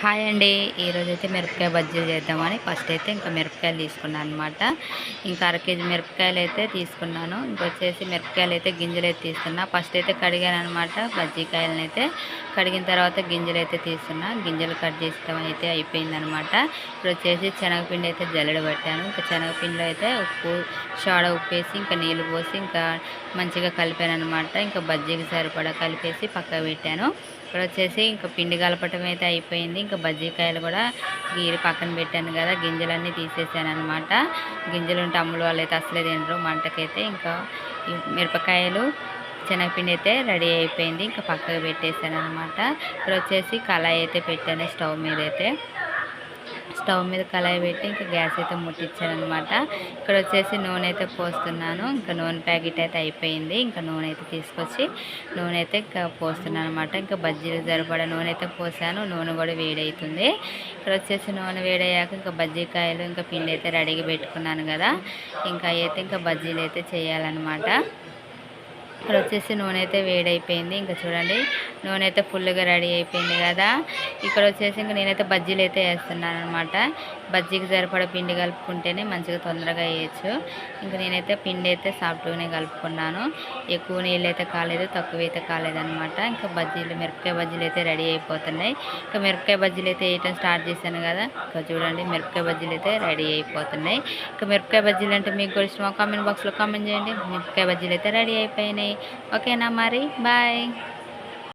Hi అండి. ఈరోజు అయితే మిరపకాయ బజ్జీలు చేద్దామని ఫస్ట్ అయితే ఇంకా మిరపకాయలు తీసుకున్నాను అనమాట ఇంకా అర కేజీ మిరపకాయలు అయితే తీసుకున్నాను. ఇంకొచ్చేసి మిరపకాయలు అయితే గింజలు అయితే తీసుకున్నా. ఫస్ట్ అయితే కడిగాను అనమాట బజ్జీకాయలను అయితే కడిగిన తర్వాత గింజలు అయితే తీస్తున్నా గింజలు కట్ చేసడం అయితే అయిపోయిందనమాట. ఇప్పుడు వచ్చేసి శనగపిండి అయితే జల్లెడ పెట్టాను. ఇంకా శనగపిండిలో అయితే ఉప్పు సోడా ఉప్పేసి ఇంకా నీళ్ళు పోసి ఇంకా మంచిగా కలిపాను అనమాట ఇంకా బజ్జీకి సరిపడా కలిపేసి పక్కకు పెట్టాను. ఇక్కడ వచ్చేసి ఇంకా పిండి కలపటం అయితే అయిపోయింది. ఇంకా బజ్జీకాయలు కూడా గీరి పక్కన పెట్టాను కదా గింజలన్నీ తీసేసాను అనమాట గింజలు ఉంటే అమ్ములు వాళ్ళు అయితే అసలే తినరు మంటకైతే. ఇంకా మిరపకాయలు శనగపిండి అయితే రెడీ అయిపోయింది. ఇంకా పక్కకు పెట్టేశాను అనమాట ఇక్కడ వచ్చేసి కళాయి అయితే పెట్టాను స్టవ్ మీద అయితే. స్టవ్ మీద కళాయి పెట్టి ఇంకా గ్యాస్ అయితే ముట్టించాను అనమాట ఇక్కడ వచ్చేసి నూనె అయితే పోస్తున్నాను. ఇంకా నూనె ప్యాకెట్ అయితే అయిపోయింది. ఇంకా నూనె అయితే తీసుకొచ్చి నూనె అయితే ఇంకా పోస్తున్నాను అనమాట ఇంకా బజ్జీలు సరిపడా నూనె అయితే పోసాను. నూనె కూడా వేడవుతుంది ఇక్కడ వచ్చేసి నూనె వేడయ్యాక ఇంకా బజ్జీకాయలు ఇంకా పిండి అయితే రెడీగా పెట్టుకున్నాను కదా. ఇంకా అయితే ఇంకా బజ్జీలు అయితే చేయాలన్నమాట. ఇక్కడ వచ్చేసి నూనె అయితే వేడైపోయింది. ఇంకా చూడండి నూనె అయితే ఫుల్గా రెడీ అయిపోయింది కదా. ఇక్కడ వచ్చేసి ఇంకా నేనైతే బజ్జీలు అయితే వేస్తున్నాను అనమాట బజ్జీకి సరిపడా పిండి కలుపుకుంటేనే మంచిగా తొందరగా వేయచ్చు. ఇంకా నేనైతే పిండి అయితే సాఫ్ట్గానే కలుపుకున్నాను. ఎక్కువ నీళ్ళు అయితే కాలేదు తక్కువ అయితే కాలేదనమాట ఇంకా బజ్జీలు మిరపకాయ బజ్జీలు అయితే రెడీ అయిపోతున్నాయి. ఇంకా మిరపకాయ బజ్జీలు అయితే వేయటం స్టార్ట్ చేశాను కదా. ఇంకా చూడండి మిరపకాయ బజ్జీలు అయితే రెడీ అయిపోతున్నాయి. ఇంకా మిరపకాయ బజ్జీలు అంటే మీకు కూడా ఇష్టమా? కామెంట్ బాక్స్లో కామెంట్ చేయండి. మిరపకాయ బజ్జీలు అయితే రెడీ అయిపోయినాయి. ఓకేనా మరి? బాయ్.